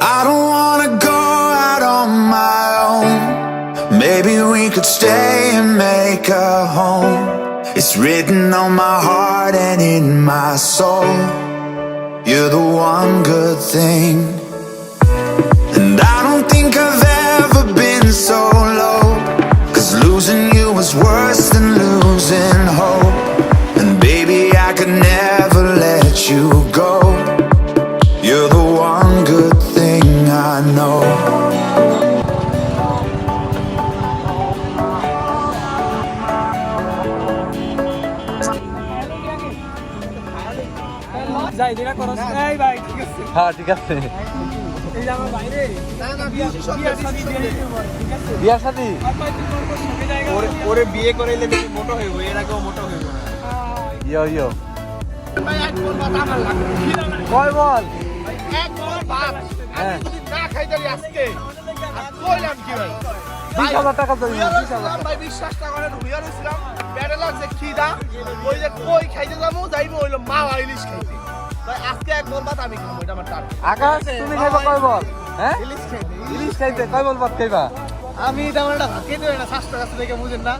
I don't wanna go out on my own. Maybe we could stay and make a home. It's written on my heart and in my soul. You're the one good thing. And I don't think I've ever been so low. Cause losing you was worse than losing hope. And baby, I could never let you go. পারে, ঠিক আছে। বিয়ার সাথে ওরে ওরে বিয়ে করাইলে বেশি মোটো হইব এর আগেও মোটো হইব। না ইয়ো। ইয়ো বল কয় এক বল ভাত। হ্যাঁ। যদি না খাইতে আজকে। আর কইলাম কি ভাই? বিশ হাজার টাকা তো হুইয়ার বিশ হাজার। হইছিলাম, ভাই বিশ্বাসটা করেন হুইয়ার হইছিলাম পেটে লাগছে খিদা ওই যে কই খাইতে যাব যাইবো হইল মা ইলিশ খাইতে। ভাই আজকে এক বল ভাত আমি খাব এটা আমার টার্গেট আকাশ তুমি খাইবা কয় বল? হ্যাঁ? ইলিশ খাইতে ইলিশ খাইতে কয় বল ভাত খাইবা? আমি তেমন একটা ভাত খেতে পারি না স্বাস্থ্য কাছে দেখে বুঝেন না।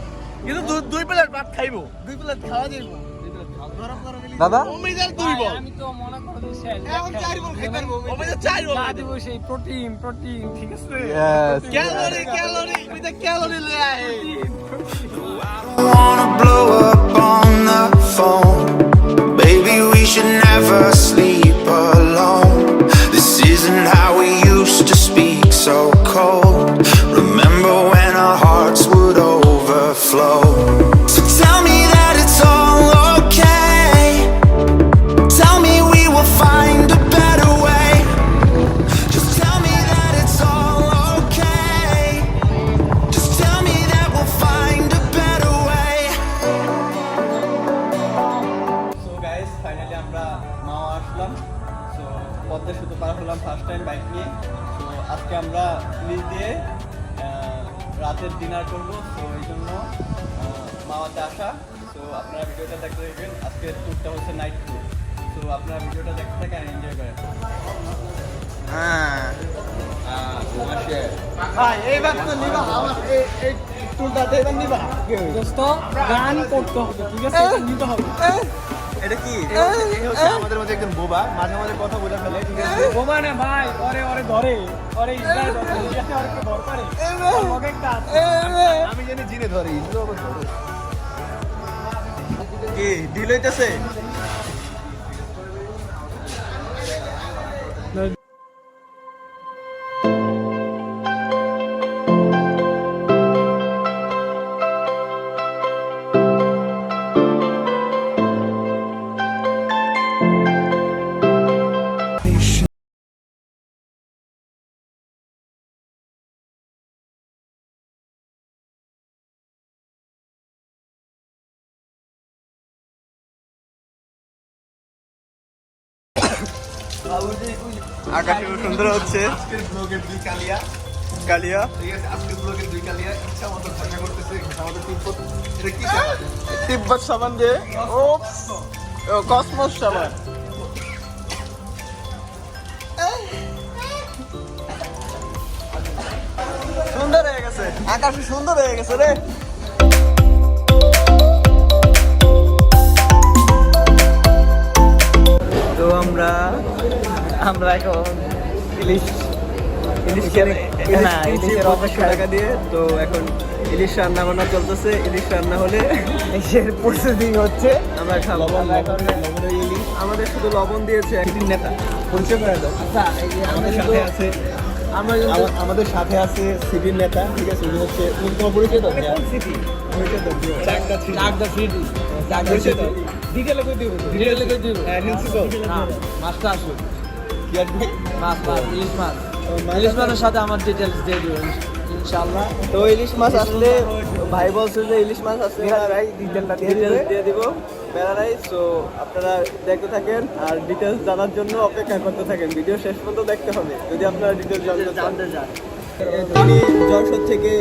কিন্তু দুই প্লেট ভাত খাইবো দুই প্লেট খাওয়া যাইবো দাদা? অমিদের দুই বল। আমি তো মনে করো শেষ এখন চার বল খাইতে পারব অমিদের চার বল। দিব সেই প্রোটিন প্রোটিন ঠিক আছে. ক্যালোরি ক্যালোরি আয়ে। করব এই জন্য মাওয়াতে আসা তো আপনারা ভিডিওটা দেখতে দেখবেন। আজকের ট্যুরটা হচ্ছে নাইট ট্যুর তো আপনারা ভিডিওটা দেখতে থাকেন এনজয় করেন। এইবার তো নিবা আমার এই এই এবার নিবা। দোস্ত গান করতে হবে ঠিক আছে? নিতে হবে। এটা কি? আমাদের মধ্যে একজন বোবা মাঝে মাঝে কথা বলে ফেলে। ঠিক আছে? বোবা না ভাই ওরে ওরে ধরে ওরে ইসরায়েল ধরে ওরে ধর একটা আমি জানি জিনে ধরি কি ঢিল হইতেছে? আকাশ সুন্দর হচ্ছে। আজকের ব্লগের দুই কালিয়া। কালিয়া। ঠিক আছে আজকের ব্লগের দুই কালিয়া। ইচ্ছা মতো করতেছে আমাদের তিব্বত এটা কি তিব্বত সাবান দিয়ে? ও কসমস সাবান। সুন্দর হয়ে গেছে। আকাশ সুন্দর হয়ে গেছে রে। আমরা এখন ইলিশ ইলিশের না ইলিশের অবশ্যই টাকা দিয়ে। তো এখন ইলিশ রান্না বান্না চলতেছে ইলিশ রান্না হলে ইলিশের প্রস্তুতি হচ্ছে। আমরা খাব। ইলিশ আমাদের শুধু লবণ দিয়েছে একদিন নেতা। পরিচয় করে দাও। আচ্ছা আমাদের সাথে আছে আমরা আমাদের সাথে আছে সিটির নেতা ঠিক আছে? উনি হচ্ছে উনি তোমার পরিচয় দাও সিটি পরিচয় দাও চাকদা চাকদা সিটি পরিচয় দাও। ডিটেলে কই দিব? ডিটেলে কই দিব? হ্যাঁ আসুক কি আসবে মাছ মাছ ইলিশ মাছ। ইলিশ মাছের সাথে আমার ডিটেলস দিয়ে দিবেন ইনশাআল্লাহ। তো ইলিশ মাছ আসলে ভাই বলছে যে ইলিশ মাছ আসলে বেড়ারাই ডিটেলটা দিয়ে দিবে দিয়ে দিব। বেড়ারাই সো আপনারা দেখতে থাকেন আর ডিটেলস জানার জন্য অপেক্ষা করতে থাকেন। ভিডিও শেষ পর্যন্ত দেখতে হবে। যদি আপনারা ডিটেলস জানতে চান। তিনি যশোর থেকে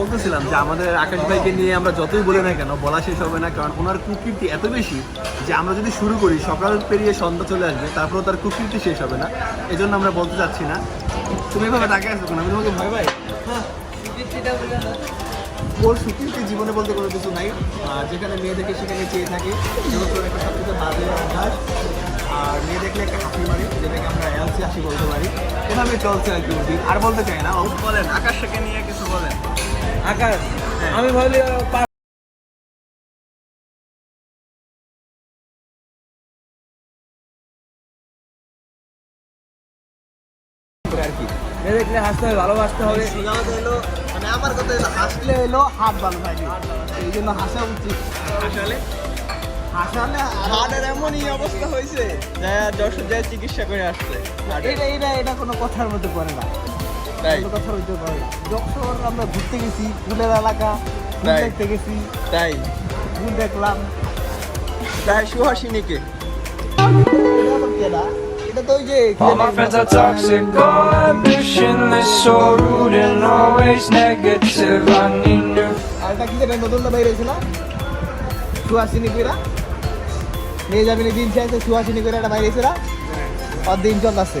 বলতেছিলাম যে আমাদের আকাশ ভাইকে নিয়ে আমরা যতই বলি না কেন, বলা শেষ হবে না, কারণ ওনার কুকীর্তি এত বেশি যে আমরা যদি শুরু করি, সকাল পেরিয়ে সন্ধ্যা চলে আসবে, তারপরেও তার কুকীর্তি শেষ হবে না। এই জন্য আমরা বলতে চাচ্ছি না। তুমি এভাবে ডাকে আসো কেন? আমি তোমাকে ভয় ভাই ওর সুকীর্তি জীবনে বলতে কোনো কিছু নাই। যেখানে মেয়ে দেখে সেখানে চেয়ে থাকে। সবথেকে বাজে অভ্যাস। আর মেয়ে দেখলে একটা হাসি মারি, যেটাকে আমরা এলসি হাসি বলতে পারি। এভাবে চলছে আর কি আর বলতে চাই না বলেন আকাশটাকে নিয়ে কিছু বলেন। আকাশ আমি ভাবলি আর কি দেখলে হাসতে হবে ভালোবাসতে হবে। হলো মানে আমার কথা হলো হাসলে হলো হাত ভালো থাকে এই জন্য হাসা উচিত। হাসালে? হাসালে হার্টের এমনই অবস্থা হয়েছে যা যশোর যায় চিকিৎসা করে আসছে। এটা এটা এটা কোনো কথার মধ্যে পড়ে না। তাই। যখন আমরা ঘুরতে গেছি ফুলের এলাকা ফুল দেখতে গেছি তাই। ফুল দেখলাম। তাই সুহাসিনীকে। এটা তো ওই যে All my friends are toxic, all ambitionless, so rude and always negative. I need new কি যেটা নতুন না বাইরে হয়েছিল সুহাসিনী কইরা। নিয়ে যাবি না দিন চাইছে সুহাসিনী কইরা এটা বাইরে হয়েছিল আর দিন চল আছে।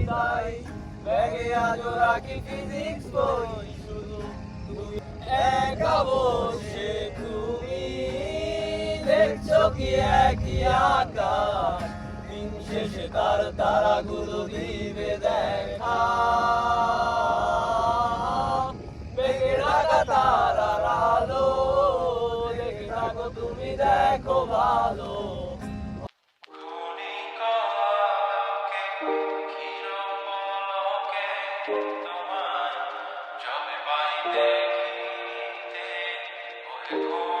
ব্যাগে আজও রাখি ফিজিক্স বই। শুধু একা বসে তুমি দেখছ কি একই আকাশ দিন শেষে তার তারাগুলো দিবে দেখা। বেগে রাখা তারার আলো, দেখে থাকো তুমি দেখো ভালো। Find it, it, it,